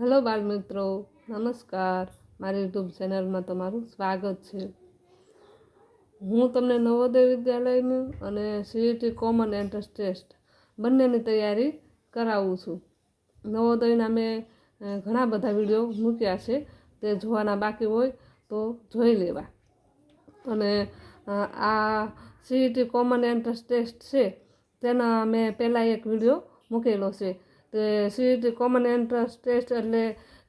Hello બાળ મિત્રો નમસ્કાર. મારી યુટ્યુબ ચેનલમાં તમારું સ્વાગત છે. હું તમને નવોદય વિદ્યાલયનું અને સીઈટી કોમન એન્ટ્રન્સ ટેસ્ટ બંનેની તૈયારી કરાવું છું. નવોદયના મેં ઘણા બધા વીડિયો મૂક્યા છે. તે જોવાના બાકી હોય તો જોઈ લેવા. અને આ સીઈટી કોમન એન્ટ્રન્સ ટેસ્ટ છે, તેના મેં પહેલાં એક વીડિયો મૂકેલો છે. તે સીટ કોમન એન્ટ્રન્સ ટેસ્ટ એટલે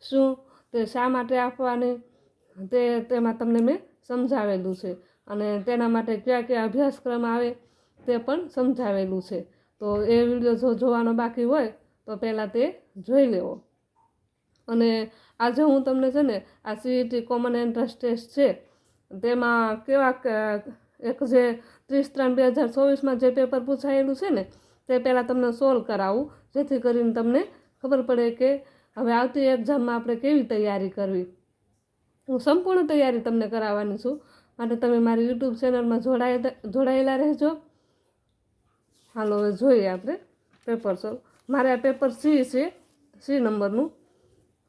શું? તે શા માટે આપવાની? તે તેમાં તમને મેં સમજાવેલું છે. અને તેના માટે કયા કયા અભ્યાસક્રમ આવે તે પણ સમજાવેલું છે. તો એ વીડિયો જો જોવાનો બાકી હોય, તો પહેલાં તે જોઈ લેવો. અને આજે હું તમને છે ને, આ સીઈટી કોમન એન્ટ્રન્સ ટેસ્ટ છે, તેમાં કેવા એક જે ત્રીસ ત્રણ બે હજાર ચોવીસમાં જે પેપર પૂછાયેલું છે ને, તે પહેલાં તમને સોલ્વ કરાવું. જેથી કરીને તમને ખબર પડે કે હવે આવતી એક્ઝામમાં આપણે કેવી તૈયારી કરવી. હું સંપૂર્ણ તૈયારી તમને કરાવવાની છું. માટે તમે મારી યુટ્યુબ ચેનલમાં જોડાયેલા જોડાયેલા રહેજો. હાલો, હવે જોઈએ આપણે પેપર સોલ્વ મારે આ પેપર સી છે, સી નંબરનું.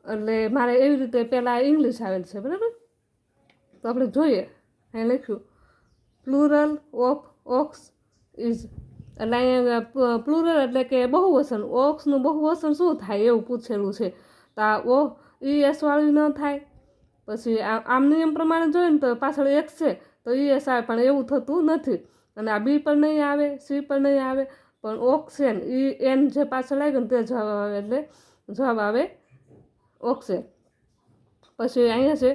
એટલે મારે એવી રીતે પહેલાં ઇંગ્લિશ આવેલ છે, બરાબર? તો આપણે જોઈએ. અહીં લખ્યું પ્લુરલ ઓફ ઓક્સ ઇઝ એટલે અહીંયા પ્લુરલ એટલે કે બહુવચન ઓક્સનું બહુવચન શું થાય એવું પૂછેલું છે. તો આ ઓ વાળું ન થાય. પછી આમ નિયમ પ્રમાણે જોઈએ ને તો પાછળ એક્સ છે, તો ઈ, એસ આવે. પણ એવું થતું નથી. અને આ બી પણ નહીં આવે, સી પણ નહીં આવે. પણ ઓક્સેન, ઈ, એન જે પાછળ લાગ્યું ને તે જવાબ આવે એટલે જવાબ આવે ઓક્સેન. પછી અહીંયા છે,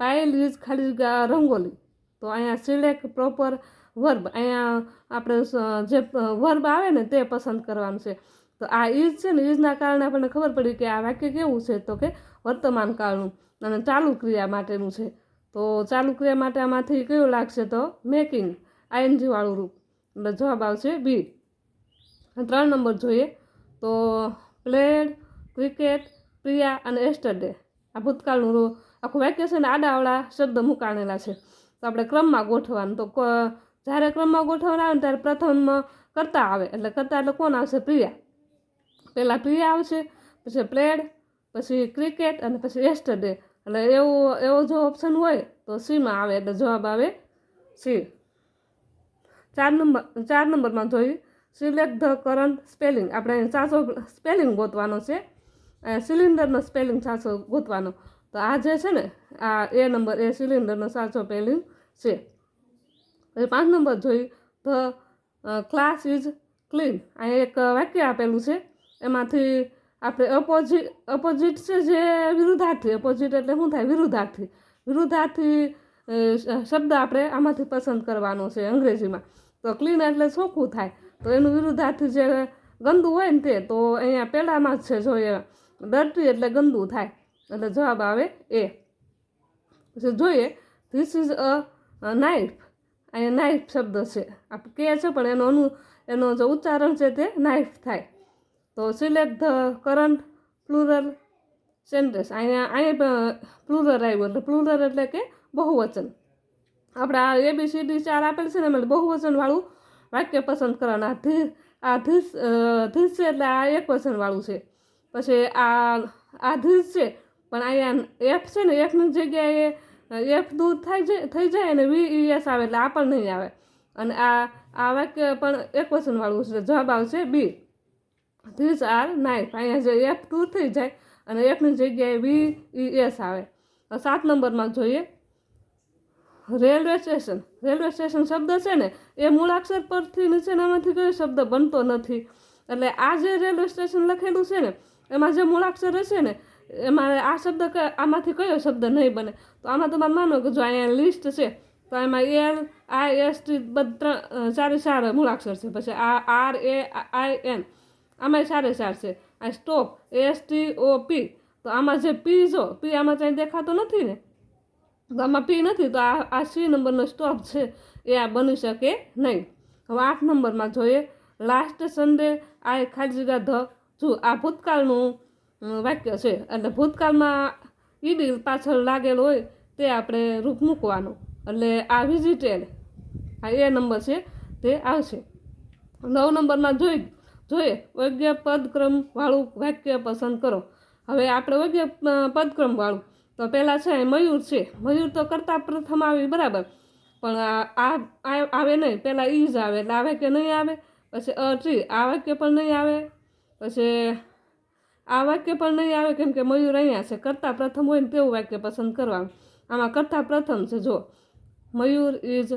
પાયલ ઇઝ ખાલી રંગોલી. તો અહીંયા સિલેક્ટ પ્રોપર વર્બ. અહીંયા આપણે જે વર્બ આવે ને તે પસંદ કરવાનું છે. તો આ ઇઝ છે ને ઇઝના કારણે આપણને ખબર પડી કે આ વાક્ય કેવું છે તો કે વર્તમાન કાળનું અને ચાલુ ક્રિયા માટેનું છે. તો ચાલુ ક્રિયા માટે આમાંથી કયું લાગશે તો મેકિંગ આઈએનજીવાળું રૂપ. એટલે જવાબ આવશે બી ત્રણ નંબર જોઈએ તો પ્લેડ ક્રિકેટ પ્રિયા અને એસ્ટરડે આ ભૂતકાળનું રૂપ આખું વાક્ય છે ને આડાવાળા શબ્દ મુકાણેલા છે. તો આપણે ક્રમમાં ગોઠવાનું તો જ્યારે ક્રમમાં ગોઠવણ આવે ને ત્યારે પ્રથમ કરતા આવે. એટલે કરતા એટલે કોણ આવશે? પ્રિયા પહેલાં પ્રિયા આવશે, પછી પ્લેડ, પછી ક્રિકેટ અને પછી એસ્ટરડે એટલે એવું, એવો જો ઓપ્શન હોય તો સીમાં આવે એટલે જવાબ આવે સી. ચાર નંબર, ચાર નંબરમાં જોઈ સિલેક્ટ ધ કરંટ સ્પેલિંગ. આપણે સાચો સ્પેલિંગ ગોતવાનો છે. સિલિન્ડરનો સ્પેલિંગ સાચો ગોતવાનો. તો આ જે છે ને, આ એ નંબર, એ સિલિન્ડરનો સાચો સ્પેલિંગ છે. પછી પાંચ નંબર જોઈ ધ ક્લાસ ઇઝ ક્લીન. આ એક વાક્ય આપેલું છે. એમાંથી આપણે અપોઝિટ અપોઝિટ છે જે વિરુદ્ધાર્થી. અપોઝિટ એટલે શું થાય? વિરુદ્ધાર્થી. વિરુદ્ધાર્થી શબ્દ આપણે આમાંથી પસંદ કરવાનો છે અંગ્રેજીમાં. તો ક્લીન એટલે ચોખ્ખું થાય. તો એનું વિરુદ્ધાર્થી જે ગંદુ હોય ને તે, તો અહીંયા પહેલાંમાં જ છે જોઈએ ડર્ટી એટલે ગંદુ થાય. એટલે જવાબ આવે એ. પછી જોઈએ ધીસ ઇઝ અ નાઇફ અહીંયા નાઇફ શબ્દ છે. આપ કહે છે, પણ એનો અનુ, એનો જે ઉચ્ચારણ છે તે નાઇફ થાય. તો select the current plural sentence અહીંયા અહીંયા પ્લુરલ આવ્યું એટલે પ્લુરલ એટલે કે બહુવચન. આપણે આ એ બી સી ડી ચાર આપેલ છે ને, એમાં બહુવચનવાળું વાક્ય પસંદ કરવાનું. આ ધી આ ધીસ ધીસ છે એટલે આ એક વચનવાળું છે. પછી આ આ ધીસ છે, પણ અહીંયા એફ છે ને એફની જગ્યાએ એફ દૂર થાય જાય થઈ જાય અને વી એસ આવે એટલે આ પણ નહીં આવે. અને આ આ વાક્ય પણ એક વચનવાળું છે. જવાબ આવશે બી. ધીસ આર નાઇફ અહીંયા જે એફ દૂર થઈ જાય અને એફની જગ્યાએ વી એસ આવે સાત નંબરમાં જોઈએ. Railway station. રેલવે સ્ટેશન શબ્દ છે ને, એ મૂળાક્ષર પરથી નીચેનામાંથી કયો શબ્દ બનતો નથી. એટલે આ જે રેલવે સ્ટેશન લખેલું છે ને, એમાં જે મૂળાક્ષર હશે ને એમાં આ શબ્દ આમાંથી કયો શબ્દ નહીં બને? તો આમાં તમારે માનો કે જો અહીંયા લિસ્ટ છે, તો એમાં એલ આઈ એસ ટી બધા ચારે ચાર મૂળાક્ષર છે. પછી આ આર એ આઈ એન આમાં સારે ચાર છે. આ stop S T O P તો આમાં જે પી જો પી આમાં ક્યાંય દેખાતો નથી ને? તો આમાં પી નથી, તો આ આ સી નંબરનો સ્ટોપ છે. એ આ બની શકે નહીં. હવે આઠ નંબરમાં જોઈએ. લાસ્ટ સન્ડે આ ખાલી જગ્યા ધ, જો આ ભૂતકાળનું વાક્ય છે. એટલે ભૂતકાળમાં ઈડી પાછળ લાગેલો હોય તે આપણે રૂપ મૂકવાનું. એટલે આ વિઝિટેડ આ એ નંબર છે, તે આવશે. નવ નંબરમાં જોઈ, જોઈએ, વૈજ્ઞ પદક્રમવાળું વાક્ય પસંદ કરો. હવે આપણે વૈજ્ઞ પદક્રમવાળું તો પહેલાં છે મયુર છે. મયુર તો કરતાં પ્રથમ આવી, બરાબર. પણ આ આવે નહીં. પહેલાં ઈ જ આવે. એટલે આવે કે નહીં આવે. પછી અ ટ્રી આ વાક્ય પણ નહીં આવે. પછી આ વાક્ય પણ નહીં આવે કેમ કે મયુર અહીંયા છે. કરતાં પ્રથમ હોય ને તેવું વાક્ય પસંદ કરવાનું. આમાં કરતાં પ્રથમ છે, જો. મયુર ઇઝ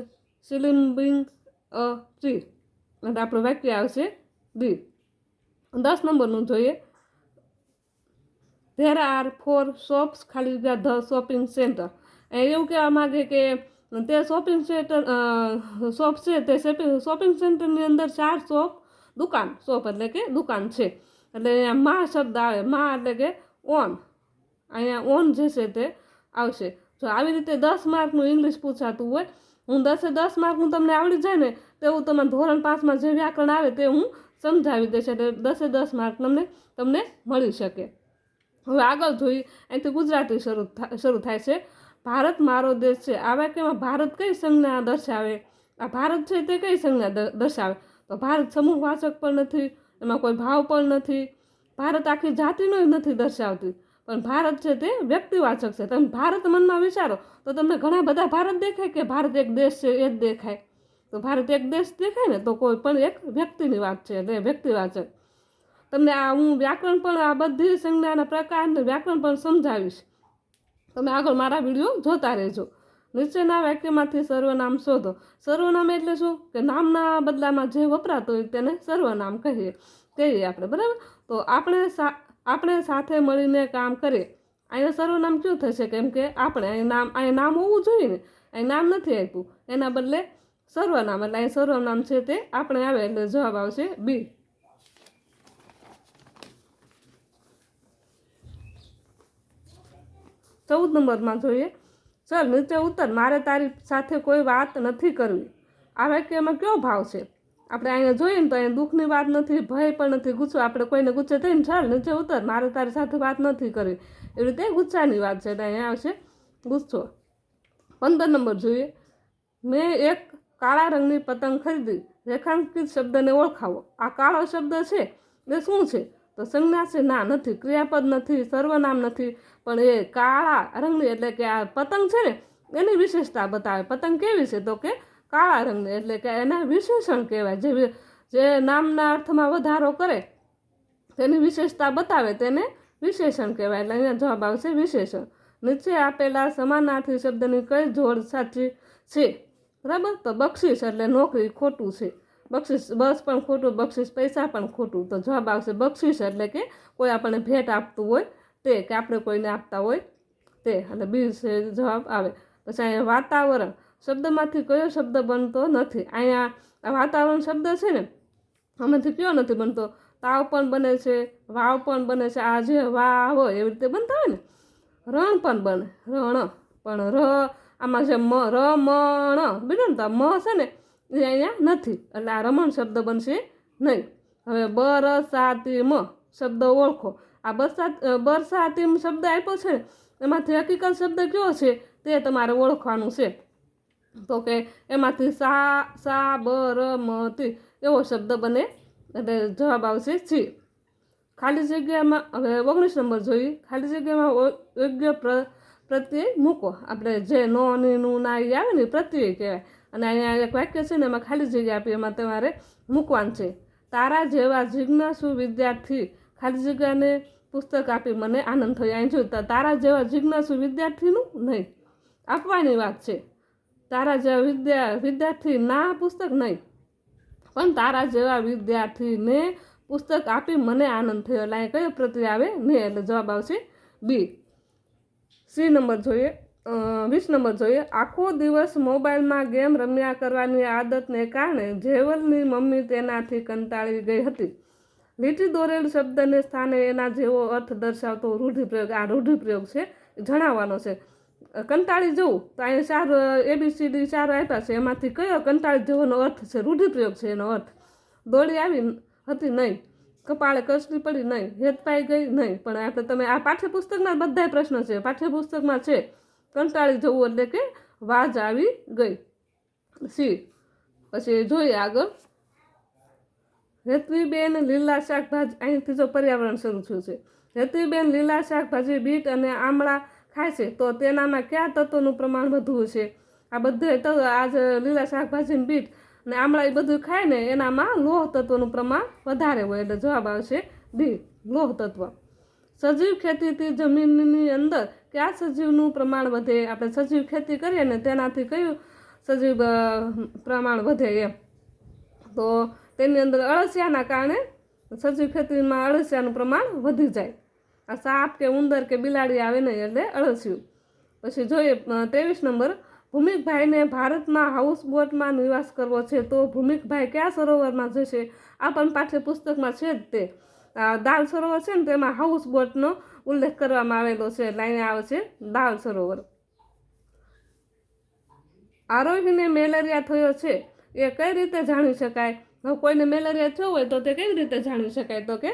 સિલિમ્બિંગ અ ટ્રી એટલે આપણું વાક્ય આવશે ડી દસ નંબરનું જોઈએ. ધેર આર ફોર શોપ્સ ખાલી જગ્યા ધ શોપિંગ સેન્ટર. એવું કહેવા માગે કે તે શોપિંગ સેન્ટર શોપ છે તે શોપિંગ સેન્ટરની અંદર ચાર શોપ, દુકાન. શોપ એટલે કે દુકાન છે. એટલે અહીંયા મા શબ્દ આવે. મા એટલે કે ઓન. અહીંયા ઓન જે છે તે આવશે. જો આવી રીતે દસ માર્કનું ઇંગ્લિશ પૂછાતું હોય, હું દસે દસ માર્કનું તમને આવડી જાય ને તેવું તમને ધોરણ પાંચમાં જે વ્યાકરણ આવે તે હું સમજાવી દઈશ. એટલે દસે દસ માર્ક તમને તમને મળી શકે. હવે આગળ જોઈએ. અહીંથી ગુજરાતી શરૂ શરૂ થાય છે. ભારત મારો દેશ છે. આ વાક્યમાં ભારત કઈ સંજ્ઞા દર્શાવે? આ ભારત છે તે કઈ સંજ્ઞા દર્શાવે? તો ભારત સમૂહવાચક પણ નથી. એમાં કોઈ ભાવ પણ નથી. ભારત આખી જાતિનો નથી દર્શાવતી. પણ ભારત છે તે વ્યક્તિવાચક છે. તમે ભારત મનમાં વિચારો, તો તમને ઘણા બધા ભારત દેખાય કે ભારત એક દેશ છે, એ જ દેખાય. તો ભારત એક દેશ દેખાય ને, તો કોઈ પણ એક વ્યક્તિની વાત છે, એટલે વ્યક્તિવાચક. તમને આ હું વ્યાકરણ પણ આ બધી સંજ્ઞાના પ્રકારને વ્યાકરણ પણ સમજાવીશ. તમે આગળ મારા વીડિયો જોતા રહેજો. નીચેના વાક્યમાંથી સર્વનામ શોધો. સર્વનામ એટલે શું? કે નામના બદલામાં જે વપરાતું હોય તેને સર્વનામ કહીએ કહીએ આપણે, બરાબર? તો આપણે આપણે સાથે મળીને કામ કરીએ. અહીંયા સર્વનામ કયું થશે? કેમ કે આપણે અહીં નામ અહીં નામ હોવું જોઈએ ને. અહીં નામ નથી આપ્યું. એના બદલે સર્વનામ, એટલે અહીં સર્વનામ છે તે આપણે આવે એટલે જવાબ આવશે બી. ચૌદ નંબરમાં જોઈએ. ચાલ, નીચે ઉતર, મારે તારી સાથે કોઈ વાત નથી કરવી. આ વાક્યમાં કયો ભાવ છે? આપણે અહીંયા જોઈએ ને તો અહીંયા દુઃખની વાત નથી, ભય પણ નથી, ગુસ્સો. આપણે કોઈને ગુસ્સે થઈને ચાલ, નીચે ઉતર, મારે તારી સાથે વાત નથી કરવી. એવી રીતે ગુસ્સાની વાત છે. એટલે અહીંયા આવશે ગુસ્સો. પંદર નંબર જોઈએ. મેં એક કાળા રંગની પતંગ ખરીદી. રેખાંકિત શબ્દને ઓળખાવો. આ કાળો શબ્દ છે. એ શું છે? તો સંજ્ઞા છે ના નથી, ક્રિયાપદ નથી, સર્વનામ નથી, પણ એ કાળા રંગની એટલે કે આ પતંગ છે ને, એની વિશેષતા બતાવે. પતંગ કેવી છે તો કે કાળા રંગની, એટલે કે એના વિશેષણ કહેવાય. જે જે નામના અર્થમાં વધારો કરે, તેની વિશેષતા બતાવે, તેને વિશેષણ કહેવાય. એટલે અહીંયા જવાબ આવશે વિશેષણ. નીચે આપેલા સમાનાર્થી શબ્દની કઈ જોડ સાચી છે? બરાબર? તો બક્ષિસ એટલે નોકરી ખોટું છે. બક્ષિસ, બસ પણ ખોટું, બક્ષિસ પૈસા પણ ખોટું. તો જવાબ આવશે બક્ષિસ એટલે કે કોઈ આપણને ભેટ આપતું હોય તે, કે આપણે કોઈને આપતા હોય તે. અને બી જવાબ આવે. પછી અહીંયા વાતાવરણ. શબ્દમાંથી કયો શબ્દ બનતો નથી. અહીંયા વાતાવરણ શબ્દ છે ને, આમાંથી કયો નથી બનતો? તાવ પણ બને છે, વાવ પણ બને છે. આ જે વા હોય એવી રીતે બનતા હોય ને, રણ પણ બને. રણ પણ ર. આમાં જે મ, ર મણ બીજું ને તો મ છે ને એ અહીંયા નથી. એટલે આ રમણ શબ્દ બનશે નહીં. હવે બરસાતિમ શબ્દ ઓળખો. આ બરસાત બરસાતિમ શબ્દ આપ્યો છે એમાંથી હકીકત શબ્દ કયો છે તે તમારે ઓળખવાનું છે. તો કે એમાંથી સા સા બર મ એવો શબ્દ બને, એટલે જવાબ આવશે છી ખાલી જગ્યામાં, હવે ઓગણીસ નંબર જોઈએ. ખાલી જગ્યામાં યોગ્ય પ્ર, પ્રત્યય મૂકો. આપણે જે નો ની નું આવે ને, પ્રત્યય કહેવાય. અને અહીંયા એક વાક્ય છે ને એમાં ખાલી જગ્યા આપી, એમાં તમારે મૂકવાનું છે. તારા જેવા જિજ્ઞાસુ વિદ્યાર્થી ખાલી જગ્યાને પુસ્તક આપી મને આનંદ થયો. અહીં જોયું તારા જેવા જિજ્ઞાસુ વિદ્યાર્થીનું નહીં. આપવાની વાત છે. તારા જેવા વિદ્યા, વિદ્યાર્થી ના પુસ્તક નહીં. પણ તારા જેવા વિદ્યાર્થીને પુસ્તક આપી મને આનંદ થયો. એટલે અહીં કયો પ્રત્યે આવે? ને, એટલે જવાબ આવશે બી. સી નંબર જોઈએ. વીસ નંબર જોઈએ, આખો દિવસ મોબાઈલમાં ગેમ રમ્યા કરવાની આદતને કારણે જેવલની મમ્મી તેનાથી કંટાળી ગઈ હતી. લીટી દોરેલ શબ્દને સ્થાને એના જેવો અર્થ દર્શાવતો રૂઢિપ્રયોગ, આ રૂઢિપ્રયોગ છે જણાવવાનો છે. કંટાળી જવું, તો અહીંયા ચાર એબીસીડી ચાર આપ્યા છે, એમાંથી કયો કંટાળી જવાનો અર્થ છે? રૂઢિપ્રયોગ છે એનો અર્થ. દોડી આવી હતી નહીં, કપાળે કસડી પડી નહીં હેત પાઈ ગઈ નહીં, પણ આપણે તમે, આ પાઠ્યપુસ્તકના બધાય પ્રશ્ન છે, પાઠ્યપુસ્તકમાં છે. કંટાળી જવું એટલે કે વાજ આવી ગઈ. સી પછી જોઈએ આગળ. હેતવીબેન લીલા શાકભાજી, અહીંથી જો પર્યાવરણ શરૂ થયું છે. હેતવીબેન લીલા શાકભાજી, બીટ અને આમળા ખાય છે. તો તેનામાં કયા તત્વોનું પ્રમાણ વધુ છે? આ બધે તો આ લીલા શાકભાજી, બીટ અને આમળા એ બધું ખાય ને એનામાં લોહ તત્વનું પ્રમાણ વધારે હોય એટલે જવાબ આવશે બી લોહ તત્વ. સજીવ ખેતીથી જમીનની અંદર કયા સજીવનું પ્રમાણ વધે, આપણે સજીવ ખેતી કરીએ ને તેનાથી કયું સજીવ પ્રમાણ વધે એમ. તો તેની અંદર અળસિયાના કારણે સજીવ ખેતીમાં અળસિયાનું પ્રમાણ વધી જાય. આ સાપ કે ઉંદર કે બિલાડી આવે નહીં એટલે અળસિયું. પછી જોઈએ ત્રેવીસ નંબર, ભૂમિકભાઈને ભારતમાં હાઉસ બોટમાં નિવાસ કરવો છે તો ભૂમિકભાઈ કયા સરોવરમાં જશે? આ પણ પાઠ્યપુસ્તકમાં છે જ તે. દાલ સરોવર છે ને તેમાં હાઉસ બોટનો ઉલ્લેખ કરવામાં આવેલો છે, લાઈને આવે છે દાલ સરોવર. આરોહીને મેલેરિયા થયો છે, એ કઈ રીતે જાણી શકાય? હવે કોઈને મેલેરિયા થયો હોય તો તે કેવી રીતે જાણી શકાય? તો કે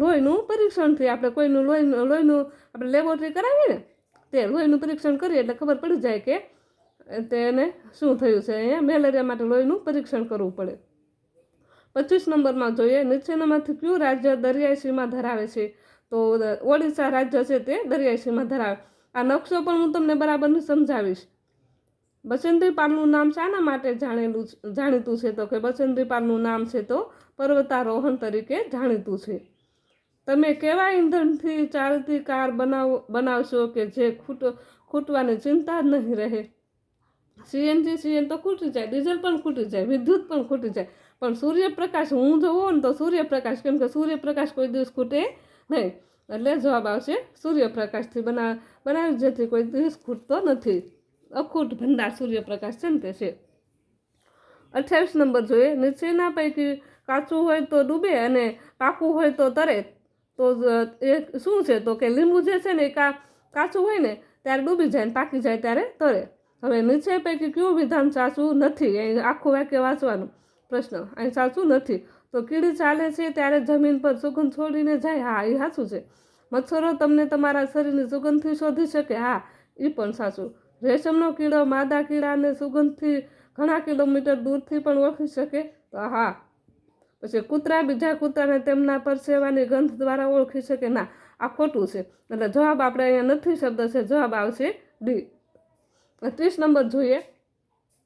લોહીનું પરીક્ષણથી આપણે કોઈનું લોહીનું લોહીનું આપણે લેબોરેટરી કરાવીએ ને, તે લોહીનું પરીક્ષણ કરીએ એટલે ખબર પડી જાય કે તેને શું થયું છે. અહીંયા મેલેરિયા માટે લોહીનું પરીક્ષણ કરવું પડે. પચીસ નંબરમાં જોઈએ. નીચેનામાંથી કયું રાજ્ય દરિયાઈ સીમા ધરાવે છે? તો ઓડિશા રાજ્ય છે તે દરિયાઈ સીમા ધરાવે. આ નકશો પણ હું તમને બરાબરનું સમજાવીશ. બચેન્દ્રી પાલનું નામ શાના માટે જાણેલું જાણીતું છે? તો કે બચેન્દ્રી પાલનું નામ છે તો પર્વતારોહણ તરીકે જાણીતું છે. તમે કેવા ઈંધણથી ચાલતી કાર બનાવ, બનાવશો કે જે ખૂટ, ખૂટવાની ચિંતા જ નહીં રહે? સીએનજી, સીએન તો ખૂટી જાય, ડીઝલ પણ ખૂટી જાય, વિદ્યુત પણ ખૂટી જાય. પણ સૂર્યપ્રકાશ, હું જોવો ને તો સૂર્યપ્રકાશ, કેમ કે સૂર્યપ્રકાશ કોઈ દિવસ ખૂટે નહીં. એટલે જવાબ આવશે સૂર્યપ્રકાશથી બનાવ બનાવી જેથી કોઈ દિવસ ખૂટતો નથી. અખૂટ ભંડાર સૂર્યપ્રકાશ છે ને તે છે. અઠ્યાવીસ નંબર જોઈએ. નીચેના પૈકી કાચું હોય તો ડૂબે અને પાકું હોય તો તરે. તો એ શું છે? તો કે લીંબુ જે છે ને એ કા, કાચું હોય ને ત્યારે ડૂબી જાય ને પાકી જાય ત્યારે તરે. હવે નીચે પૈકી કયું વિધાન સાચું નથી? અહીં આખું વાક્ય વાંચવાનું. પ્રશ્ન. અહીં સાચું નથી. તો કીડી ચાલે છે ત્યારે જમીન પર સુગંધ છોડીને જાય. હા એ સાચું છે. મચ્છરો તમને તમારા શરીરની સુગંધથી શોધી શકે. હા એ પણ સાચું. રેશમનો કીડો માદા કીડાને સુગંધથી ઘણા કિલોમીટર દૂરથી પણ ઓળખી શકે. તો હા. પછી કૂતરા બીજા કૂતરાને તેમના પરસેવાની ગંધ દ્વારા ઓળખી શકે. ના, આ ખોટું છે. એટલે જવાબ આપણે અહીંયા નથી શબ્દ છે. જવાબ આવશે ડી. ત્રીસ નંબર જોઈએ.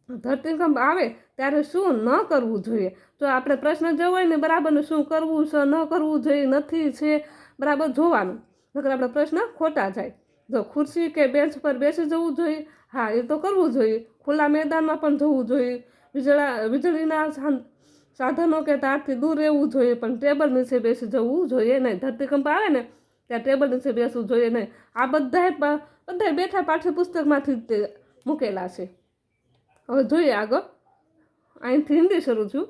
ધરતીકંપ આવે ત્યારે શું ન કરવું જોઈએ? જો આપણે પ્રશ્ન જે હોય ને બરાબર શું કરવું છે, ન કરવું જોઈએ, નથી છે, બરાબર જોવાનું. નકર આપણે પ્રશ્ન ખોટા જાય. જો ખુરશી કે બેન્ચ પર બેસી જવું જોઈએ, હા, એ તો કરવું જોઈએ. ખુલ્લા મેદાનમાં પણ જવું જોઈએ. વીજળા, વીજળીના સાધનો કે તારથી દૂર રહેવું જોઈએ, પણ ટેબલ નીચે બેસી જવું જોઈએ નહીં. ધરતીકંપ આવે ને, ત્યાં ટેબલ નીચે બેસવું જોઈએ નહીં. આ બધાય બધા બેઠા પાઠ્યપુસ્તકમાંથી જ તે મૂકેલા છે. હવે જોઈએ આગળ. અહીંથી હિન્દી શરૂ છું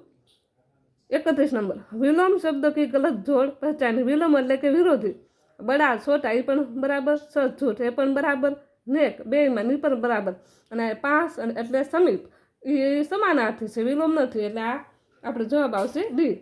એકત્રીસ નંબર. વિલોમ શબ્દ કી ગલત જોડ પહેચાન. વિલોમ એટલે કે વિરોધી. બડા છોટા એ પણ બરાબર. સજ, જૂઠ, એ પણ બરાબર. નેક બેમાં ની પણ બરાબર. અને પાસ એટલે સમીપ. એ સમાનાર્થી છે. વિલોમ નથી. એટલે આ આપણે જવાબ આવશે ડી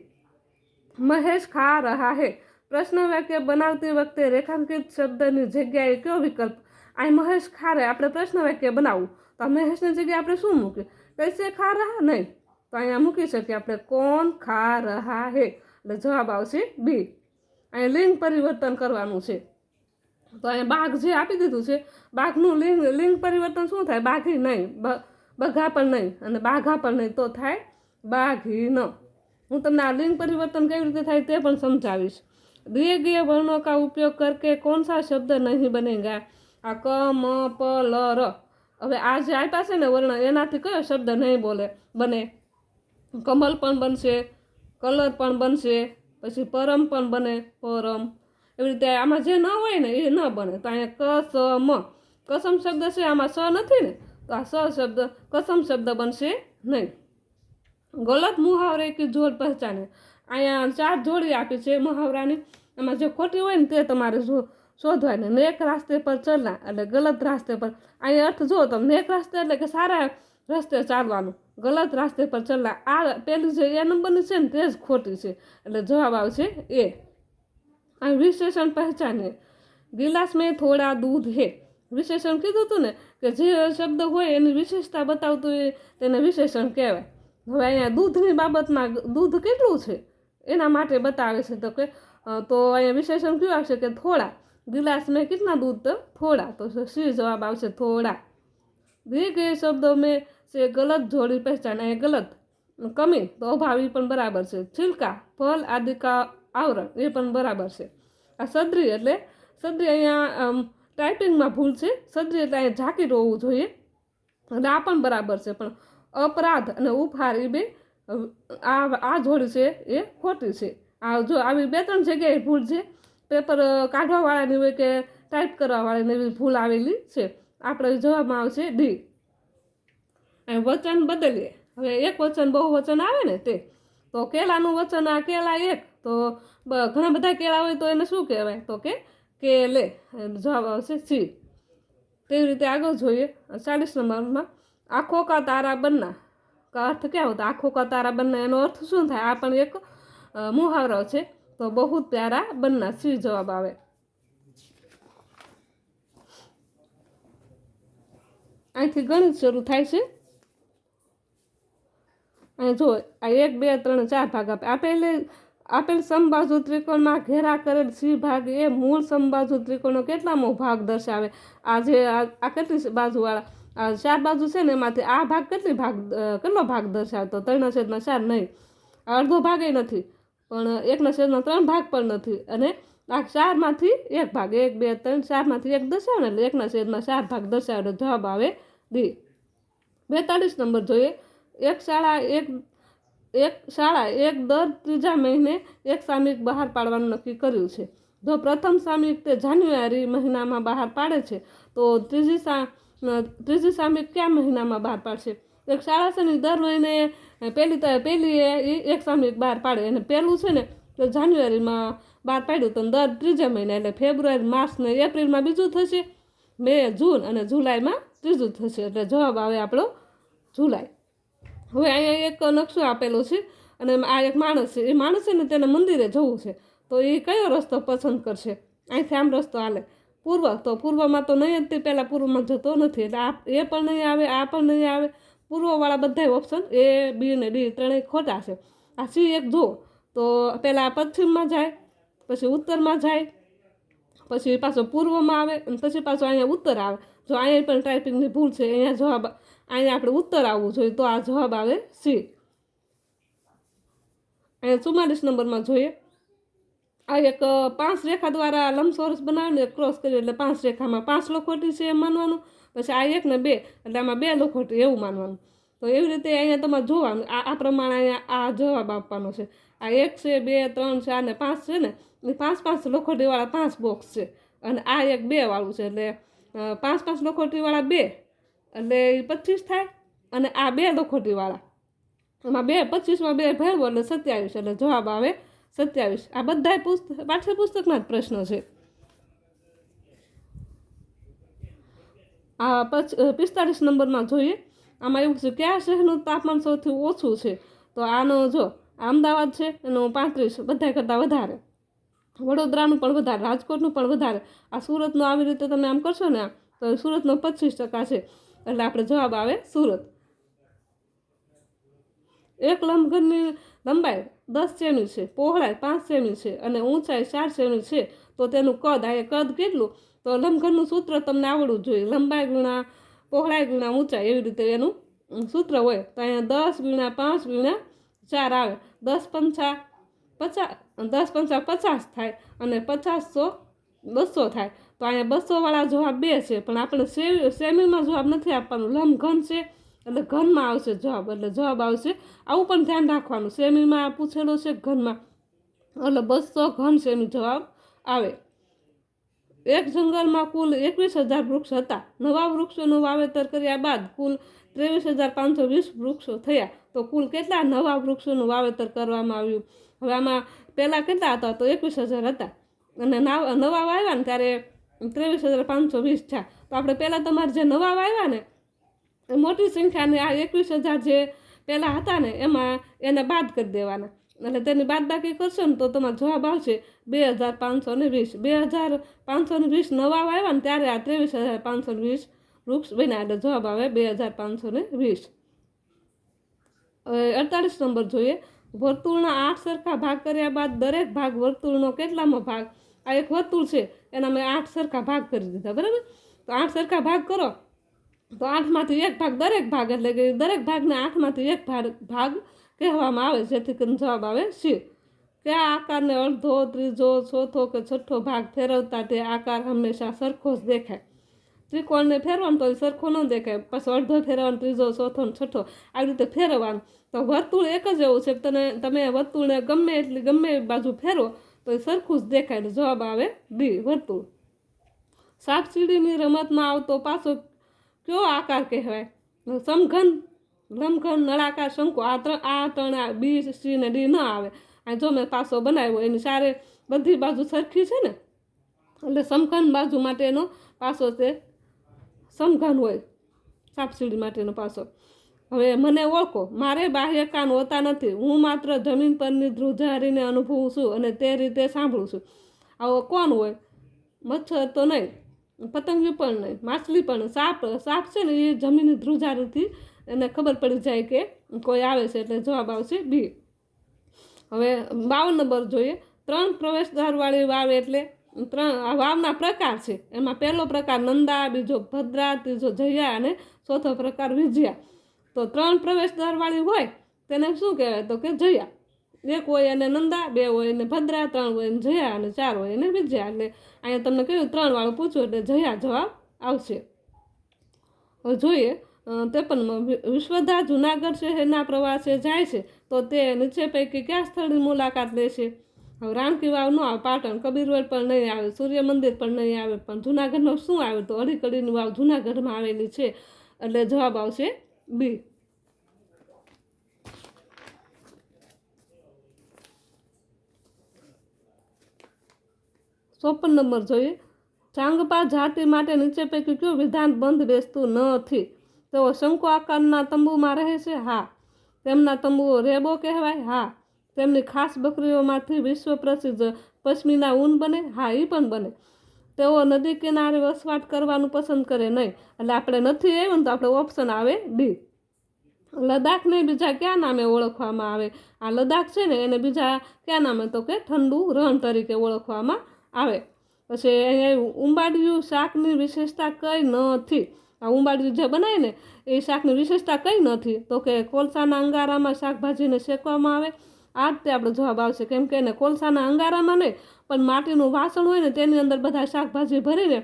મહેશ ખા રહા હે. પ્રશ્ન વાક્ય બનાવતી વખતે રેખાંકિત શબ્દની જગ્યાએ કયો વિકલ્પ? આ મહેશ ખા રહે આપણે પ્રશ્ન વાક્ય બનાવવું. તો મહેશની જગ્યાએ આપણે શું મૂકીએ? કૈસે ખા રહા નહીં. તો અહીંયા મૂકી શકીએ આપણે કોણ, ખા, રહા, હે. એટલે જવાબ આવશે બી. અહીંયા લિંગ પરિવર્તન કરવાનું છે. તો અહીંયા બાઘ જે આપી દીધું છે, બાઘનું લિંગ લિંગ પરિવર્તન શું થાય? બાઘી નહીં. બઘા પણ નહીં અને બાઘા પણ નહીં તો થાય બાઘી ન હું તમને આ લિંગ પરિવર્તન કેવી રીતે થાય તે પણ સમજાવીશ. દિએ વર્ણો કા ઉપયોગ કરકે કોણ સા શબ્દ નહીં બને બનેગા? આ ક, મ, પ, લ, ર. હવે આ જે આપ્યા છે ને વર્ણ, એનાથી કયો શબ્દ નહીં બોલે, બને? કમલ પણ બનશે, કલર પણ બનશે, પછી પરમ પણ બને, પરમ. એવી રીતે આમાં જે ન હોય ને એ ન બને. તો અહીંયા ક સ મ કસમ શબ્દ છે, આમાં સ નથી ને? તો આ સ શબ્દ, કસમ શબ્દ બનશે નહીં. ગલત મુહાવરે કે જોડ પહેચાને. અહીંયા ચાર જોડી આપી છે મુહાવરાની. એમાં જે ખોટી હોય ને તે તમારે શો- શોધવાની. નેક રાસ્તે પર ચલના એટલે ગલત રાસ્તે પર. અહીંયા અર્થ જુઓ તમે નેક રાસ્તે એટલે કે સારા રસ્તે ચાલવાનું. ગલત રાસ્તે પર ચલના આ પહેલું જે એ નંબરનું છે ને તે જ ખોટું છે. એટલે જવાબ આવશે એ. આ વિશેષણ પહેચાને. ગિલાસ મેં થોડા દૂધ હે. વિશેષણ કીધું હતું ને કે જે શબ્દ હોય એની વિશેષતા બતાવતું હોય તેને વિશેષણ કહેવાય. હવે અહીંયા દૂધની બાબતમાં દૂધ કેટલું છે? એના માટે બતાવે છે તો કે તો અહીંયા વિશેષણ કયું આવશે કે થોડા. ગિલાસ મેં કેટલા દૂધ? તો થોડા. તો સી જવાબ આવશે? થોડા. દીર્ઘ શબ્દો મેં છે ગલત જોડી પહેચાન એ ગલત. કમી તો અભાવી પણ બરાબર છે. છિલકા, ફલ, આદિકા, આવરણ એ પણ બરાબર છે. આ સદરી એટલે સદરી અહીંયા ટાઈપિંગમાં ભૂલ છે. સદરી એટલે અહીંયા ઝાંકી હોવું જોઈએ. એટલે આ પણ બરાબર છે. પણ અપરાધ અને ઉપહાર એ બે, આ આ જોડી છે એ ખોટી છે. આ જો આવી બે ત્રણ જગ્યાએ ભૂલ છે. પેપર કાઢવાવાળાની હોય કે ટાઈપ કરવાવાળાની એવી ભૂલ આવેલી છે. આપણે જોવામાં આવશે ડી. અને વચન બદલીએ. હવે એક વચન બહુ વચન આવે ને તે, તો કેળાનું વચન, આ કેળા એક, તો ઘણા બધા કેળા હોય તો એને શું કહેવાય? તો કે કેલે જવાબ આવશે સી. તેવી રીતે આગળ જોઈએ. ચાલીસ નંબરમાં, આંખો કા તારા બનના. અર્થ ક્યાં હોતા? આંખો કા તારા બનના, એનો અર્થ શું થાય? આ પણ એક મુહાવરો છે. તો બહુ પ્યારા બનના, સી જવાબ આવે. અહીંથી ગણિત શરૂ થાય છે. અને જો આ એક, બે, ત્રણ, ચાર ભાગ આપે. આપેલે આપેલ સમબાજુ ત્રિકોણમાં ઘેરા કરેલ સી ભાગ એ મૂળ સમબાજુ ત્રિકોણનો કેટલામો ભાગ દર્શાવે? આ જે આ કેટલી બાજુવાળા? આ ચાર બાજુ છે ને એમાંથી આ ભાગ કેટલી ભાગ કેટલો ભાગ દર્શાવતો? ત્રણ છેદમાં ચાર નહીં. અડધો ભાગ એ નથી. પણ એકના છેદમાં ત્રણ ભાગ પણ નથી. અને આ ચારમાંથી એક ભાગ, એક, બે, ત્રણ, ચારમાંથી એક દર્શાવે એટલે એકના છેદમાં ચાર ભાગ દર્શાવે. જવાબ આવે ડી. બેતાળીસ નંબર જોઈએ. એક શાળા, એક એક શાળા, એક દર ત્રીજા મહિને એક સામયિક બહાર પાડવાનું નક્કી કર્યું છે. જો પ્રથમ સામયિક તે જાન્યુઆરી મહિનામાં બહાર પાડે છે, તો ત્રીજી સા ત્રીજી સામયિક કયા મહિનામાં બહાર પાડશે? એક શાળા છે ને, દર મહિને પહેલી પહેલી એ એક સામયિક બહાર પાડે. અને પહેલું છે ને, તો જાન્યુઆરીમાં બહાર પાડ્યું તો દર ત્રીજા મહિના, એટલે ફેબ્રુઆરી, માર્ચ ને એપ્રિલમાં બીજું થશે, મે, જૂન અને જુલાઈમાં ત્રીજું થશે. એટલે જવાબ આવે આપણો જુલાઈ. હવે અહીંયા એક નકશો આપેલો છે અને આ એક માણસ છે. એ માણસ છે ને તેને મંદિરે જવું છે. તો એ કયો રસ્તો પસંદ કરશે? અહીંથી આમ રસ્તો હાલે. પૂર્વ, તો પૂર્વમાં તો નહીં જ તે, પહેલાં પૂર્વમાં જતો નથી. એટલે આ એ પણ નહીં આવે, આ પણ નહીં આવે. પૂર્વવાળા બધા ઓપ્શન એ, બી ને ડી ત્રણેય ખોટા છે. આ સી એક જો તો પહેલાં પશ્ચિમમાં જાય, પછી ઉત્તરમાં જાય, પછી પાછો પૂર્વમાં આવે અને પછી પાછો અહીંયા ઉત્તર આવે. જો અહીંયા પણ ટાઈપિંગની ભૂલ છે, અહીંયા જવાબ અહીંયા આપણે ઉત્તર આવવું જોઈએ, તો આ જવાબ આવે સી. અહીંયા ચુમ્માલીસ નંબરમાં જોઈએ. આ એક પાંચ રેખા દ્વારા લંબચોરસ બનાવીને ક્રોસ કર્યું, એટલે પાંચ રેખામાં પાંચ લખોટી છે એમ માનવાનું. પછી આ એક ને બે, એટલે આમાં બે લખોટી એવું માનવાનું. તો એવી રીતે અહીંયા તમારે જોવાનું, આ આ પ્રમાણે અહીંયા આ જવાબ આપવાનો છે. આ એક છે, બે, ત્રણ છે અને પાંચ છે ને, એ પાંચ પાંચ લખોટીવાળા પાંચ બોક્સ છે. અને આ એક બે વાળું છે, એટલે પાંચ પાંચ લખોટીવાળા બે. એટલે પચીસ થાય અને આ બે લખોટીવાળા. એમાં બે, પચીસમાં બે ભેળવો એટલે સત્યાવીસ, એટલે જવાબ આવે સત્યાવીસ. આ બધા પુસ્તક પાઠ્યપુસ્તકના જ પ્રશ્નો છે. આ પચ, પિસ્તાળીસ નંબરમાં જોઈએ. આમાં એવું છે, કયા શહેરનું તાપમાન સૌથી ઓછું છે? તો આનો જો, અમદાવાદ છે, એનું પાંત્રીસ બધા કરતાં વધારે. વડોદરાનું પણ વધારે, રાજકોટનું પણ વધારે. આ સુરતનું આવી રીતે તમે આમ કરશો ને તો સુરતનો પચીસ ટકા છે. એટલે આપણે જવાબ આવે સુરત. એક લંબઘનની લંબાઈ દસ સેમી છે, પહોળાઈ પાંચ સેમી છે અને ઊંચાઈ ચાર સેમી છે, તો તેનું કદ, આ કદ કેટલું? તો લંબઘનનું સૂત્ર તમને આવડવું જોઈએ. લંબાઈ ગુણા પહોળાઈ ગુણા ઊંચાઈ એવી રીતે એનું સૂત્ર હોય. તો અહીંયા દસ ગુણા પાંચ ગુણા ચાર આવે. દસ પંચા પચાસ, દસ પંચા પચાસ થાય અને પચાસસો બસો થાય. તો અહીંયા બસોવાળા જવાબ બે છે, પણ આપણે સે સેમીમાં જવાબ નથી આપવાનું. લંબઘન છે, એટલે ઘનમાં આવશે જવાબ, એટલે જવાબ આવશે. આવું પણ ધ્યાન રાખવાનું. સેમીમાં પૂછેલો છે ઘનમાં. એટલે બસો ઘન સેમી જવાબ આવે. એક જંગલમાં કુલ એકવીસ હજાર વૃક્ષ હતા. નવા વૃક્ષોનું વાવેતર કર્યા બાદ કુલ ત્રેવીસ હજાર પાંચસો વીસ વૃક્ષો થયા. તો કુલ કેટલા નવા વૃક્ષોનું વાવેતર કરવામાં આવ્યું? હવે આમાં પહેલાં કેટલા હતા? તો એકવીસ હજાર હતા. અને નવા વાવ્યા ને ત્યારે ત્રેવીસ હજાર પાંચસો વીસ થયા તો આપણે પહેલાં તમારે જે નવા આવ્યા ને મોટી સંખ્યાને આ એકવીસ હજાર જે પહેલાં હતા ને, એમાં એને બાદ કરી દેવાના. એટલે તેની બાદબાકી કરશો ને તો તમારો જવાબ આવશે બે હજાર પાંચસો ને વીસ. બે હજાર પાંચસો ને વીસ નવા આવ્યા ને, ત્યારે આ ત્રેવીસ હજાર પાંચસો ને વીસ વૃક્ષ બન્યા. એટલે જવાબ આવે બે હજાર પાંચસો ને વીસ. અડતાલીસ નંબર જોઈએ. વર્તુળના આઠ સરખા ભાગ કર્યા બાદ દરેક ભાગ વર્તુળનો કેટલામો ભાગ? આ એક વર્તુળ છે. એના મેં આઠ સરખા ભાગ કરી દીધા, બરાબર? તો આઠ સરખા ભાગ કરો, તો આઠમાંથી એક ભાગ દરેક ભાગ, એટલે કે દરેક ભાગને આઠમાંથી એક ભાગ ભાગ કહેવામાં આવે, જેથી કરીને જવાબ આવે સી કે આ આકારને અડધો, ત્રીજો, ચોથો કે છઠ્ઠો ભાગ ફેરવતા તે આકાર હંમેશા સરખો જ દેખાય. ત્રિકોણને ફેરવાનું તો સરખો ન દેખાય, પછી અડધો ફેરવાનો, ત્રીજો, ચોથો ને છઠ્ઠો, આવી રીતે ફેરવવાનું. તો વર્તુળ એક જ એવું છે તને, તમે વર્તુળને ગમે એટલી, ગમે બાજુ ફેરવો તો એ સરખું જ દેખાય એટલે જવાબ આવે બી, વર્તુળ. સાપ સીડીની રમતમાં આવતો પાછો કયો આકાર કહેવાય? સમઘન લંબઘન નળાકાર, શંકુ, આ ત્રણ આ ત્રણ બી, સી ને ડી ન આવે. આ જો મેં પાસો બનાવ્યો, એની સારે બધી બાજુ સરખી છે ને? એટલે સમઘન બાજુ માટેનો પાસો તે સમઘન હોય સાપસીડી માટેનો પાસો હવે મને ઓળખો, મારે બાહ્ય કાન હોતા નથી. હું માત્ર જમીન પરની ધ્રુજારીને અનુભવું છું અને તે રીતે સાંભળું છું. આવો કોણ હોય? મચ્છર તો નહીં, પતંગિયું પણ નહીં, માછલી પણ સાપ સાપ છે ને એ જમીનની ધ્રુજારીથી એને ખબર પડી જાય કે કોઈ આવે છે એટલે જવાબ આવશે બી. હવે બાવન નંબર જોઈએ. ત્રણ પ્રવેશદ્વારવાળી વાવ એટલે ત્રણ, આ વાવના પ્રકાર છે. એમાં પહેલો પ્રકાર નંદા, બીજો ભદ્રા, ત્રીજો જયા અને ચોથો પ્રકાર વિજયા. તો ત્રણ પ્રવેશદ્વારવાળી હોય, તેને શું કહેવાય? તો કે જયા. એક હોય એને નંદા, બે હોય એને ભદ્રા, ત્રણ હોય એને જયા અને ચાર હોય એને વિજયા. એટલે અહીંયા તમને કહ્યું ત્રણ વાળું પૂછ્યું એટલે જયા જવાબ આવશે. જોઈએ ત્રેપનમાં વિશ્વધા જુનાગઢ શહેરના પ્રવાસે જાય છે, તો તે નીચે પૈકી કયા સ્થળની મુલાકાત લેશે હવે રાણકી વાવ ન આવે, પાટણ, કબીર રોડ પણ નહીં આવે, સૂર્ય મંદિર પણ નહીં આવે, પણ જુનાગઢમાં શું આવે? તો અડીકડીની વાવ જુનાગઢમાં આવેલી છે, એટલે જવાબ આવશે બી. ચોપન નંબર જોઈએ. ચાંગપા જાતિ માટે નીચે પૈકી કયું વિધાન બંધ બેસતું નથી તેઓ શંકુ આકારના તંબુમાં રહે છે? હા. તેમના તંબુઓ રેબો કહેવાય? હા. તેમની ખાસ બકરીઓમાંથી વિશ્વ પ્રસિદ્ધ પશ્મિના ઊન બને? હા એ પણ બને. તેઓ નદી કિનારે વસવાટ કરવાનું પસંદ કરે નહીં. એટલે આપણે નથી આવ્યું તો આપણે ઓપ્શન આવે ડી લદ્દાખને બીજા કયા નામે ઓળખવામાં આવે? આ લદ્દાખ છે ને, એને બીજા કયા નામે? તો કે ઠંડુ રણ તરીકે ઓળખવામાં આવે. પછી અહીંયા ઉંબાડિયું શાકની વિશેષતા કઈ નથી. આ ઉંબાડિયું જે બનાવે ને, એ શાકની વિશેષતા કઈ નથી. તો કે કોલસાના અંગારામાં શાકભાજીને શેકવામાં આવે. આ જ તે આપણો જવાબ આવશે. કેમ કે એને કોલસાના અંગારામાં નહીં પણ માટીનું વાસણ હોય ને તેની અંદર બધા શાકભાજી ભરીને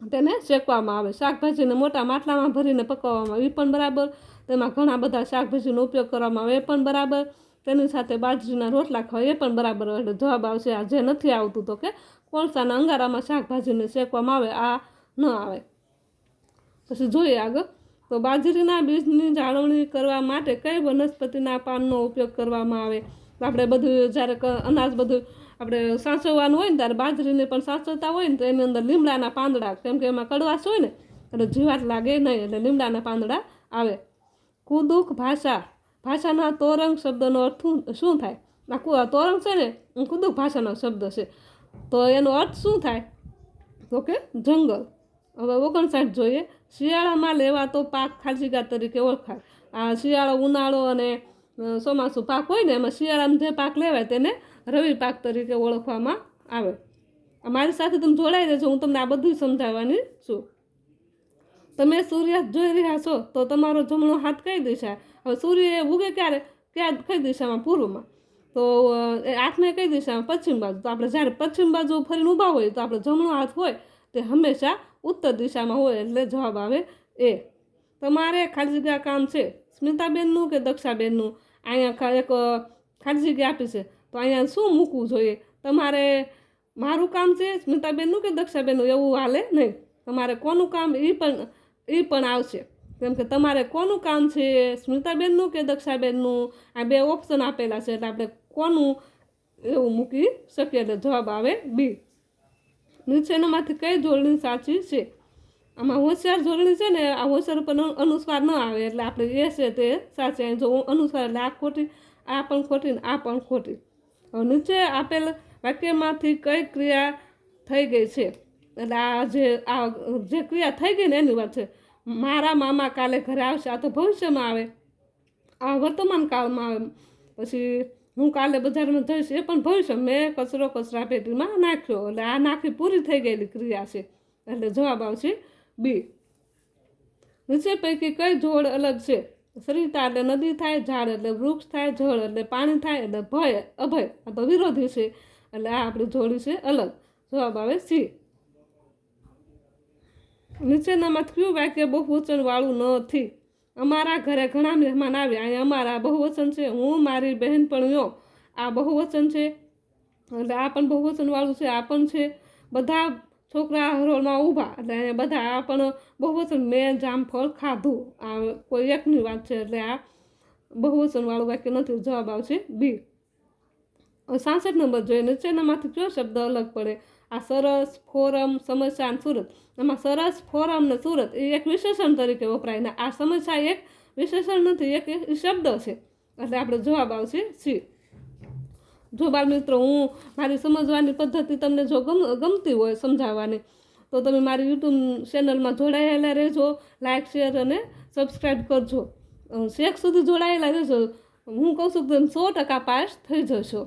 તેને શેકવામાં આવે. શાકભાજીને મોટા માટલામાં ભરીને પકવવામાં આવે. એ પણ બરાબર. તેમાં ઘણા બધા શાકભાજીનો ઉપયોગ કરવામાં આવે. એ પણ બરાબર. તેની સાથે બાજરીના રોટલા ખાવા એ પણ બરાબર. એટલે જવાબ આવશે આ જે નથી આવતું તો કે કોલસાના અંગારામાં શાકભાજીને શેકવામાં આવે. આ ન આવે. પછી જોઈએ આગળ. તો બાજરીના બીજની જાળવણી કરવા માટે કઈ વનસ્પતિના પાનનો ઉપયોગ કરવામાં આવે? આપણે બધું જ્યારે અનાજ બધું આપણે સાચવવાનું હોય ને ત્યારે બાજરીને પણ સાચવતા હોય ને તો એની અંદર લીમડાના પાંદડા, કેમ કે એમાં કડવાશ હોય ને, એટલે જીવાત લાગે નહીં એટલે લીમડાના પાંદડા આવે. કુદુક ભાષા, ભાષાના તોરંગ શબ્દનો અર્થ શું- થાય? આ કુ- તોરંગ છે ને કુદુક ભાષાનો શબ્દ છે. તો એનો અર્થ શું થાય? તો કે જંગલ. હવે ઓગણસાઠ જોઈએ. શિયાળામાં લેવાતો પાક ખાલસીગા તરીકે ઓળખાય. આ શિયાળો ઉનાળો અને ચોમાસું પાક હોય ને, એમાં શિયાળામાં જે પાક લેવાય તેને રવિ પાક તરીકે ઓળખવામાં આવે. મારી સાથે તમે જોડાઈ રહેજો, હું તમને આ બધું સમજાવવાની છું. તમે સૂર્યાસ્ત જોઈ રહ્યા છો, તો તમારો જમણો હાથ કઈ દિશા? હવે સૂર્ય ઉગે ક્યારે? ક્યાં, કઈ દિશામાં? પૂર્વમાં. તો એ હાથને કઈ દિશામાં? પશ્ચિમ બાજુ. તો આપણે જ્યારે પશ્ચિમ બાજુ ફરીને ઊભા હોય તો આપણો જમણો હાથ હોય, તે હંમેશા ઉત્તર દિશામાં હોય એટલે જવાબ આવે એ. તમારે ખાલી જગ્યા કામ છે, સ્મિતાબેનનું કે દક્ષાબેનનું? અહીંયા એક ખાલી જગ્યા આપી છે. તો અહીંયા શું મૂકવું જોઈએ? તમારે મારું કામ છે સ્મિતાબેનનું કે દક્ષાબેનનું? એવું હાલે નહીં. તમારે કોનું કામ એ પણ એ પણ આવશે. કેમ કે તમારે કોનું કામ છે સ્મિતાબેનનું કે દક્ષાબેનનું? આ બે ઓપ્શન આપેલા છે એટલે આપણે કોનું એવું મૂકી શકીએ એટલે જવાબ આવે બી. નીચેનામાંથી કઈ જોડણી સાચી છે? આમાં હોશિયાર જોડણી છે ને, આ હોશિયાર ઉપર અનુસ્વાર ન આવે એટલે આપણે એ છે તે સાચી. જો અનુસ્વાર એટલે આ ખોટી, આ પણ ખોટી ને આ પણ ખોટી. નીચે આપેલ વાક્યમાંથી કઈ ક્રિયા થઈ ગઈ છે? એટલે આ જે આ જે ક્રિયા થઈ ગઈ ને એની વાત છે. મારા મામા કાલે ઘરે આવશે, આ તો ભવિષ્યમાં આવે. આ વર્તમાન કાળમાં આવે. પછી હું કાલે બજારમાં જઈશ, એ પણ ભવિષ્ય મેં કચરો કચરા પેટીમાં નાખ્યો. એટલે આ નાખી પૂરી થઈ ગયેલી ક્રિયા છે. એટલે જવાબ આવશે બી. નીચે પૈકી કઈ જોડ અલગ છે? સરિતા એટલે નદી થાય, ઝાડ એટલે વૃક્ષ થાય, જળ એટલે પાણી થાય એટલે ભય, અભય. આ તો વિરોધી છે, એટલે આ આપણી જોડી છે અલગ. જવાબ આવે સી નીચેનામાં કયું વાક્ય બહુવચન વાળું નથી અમારા ઘરે ઘણા મહેમાન આવ્યા. અહીંયા અમારા બહુવચન છે. હું, મારી બહેનપણીઓ આ બહુવચન છે. એટલે આ પણ બહુવચન વાળું છે, આ પણ છે. બધા છોકરા હરોળમાં ઊભા એટલે એને બધા પણ બહુવચન મેં જામફળ ખાધું. આ કોઈ એકની વાત છે એટલે આ બહુવચનવાળું વાક્ય નથી, જવાબ આવશે બી સાસઠ નંબર જોઈએ. નીચેનામાંથી કયો શબ્દ અલગ પડે? આ સરસ ફોરમ, સમસ્યા અને સુરત. એમાં સરસ ફોરમ ને સુરત એ એક વિશેષણ તરીકે વપરાય ને આ સમસ્યા એક વિશેષણ નથી, એક શબ્દ છે. એટલે આપણે જવાબ આવશે સી જો બાળ મિત્રો હું મારી સમજવાની પદ્ધતિ તમને જો ગમ, ગમતી હોય સમજાવવાની, તો તમે મારી યુટ્યુબ ચેનલમાં જોડાયેલા રહેજો લાઇક શેર અને સબસ્ક્રાઈબ કરજો. શેખ સુધી જોડાયેલા રહેજો. હું કહું છું કે તમે સો ટકા પાસ થઈ જશો.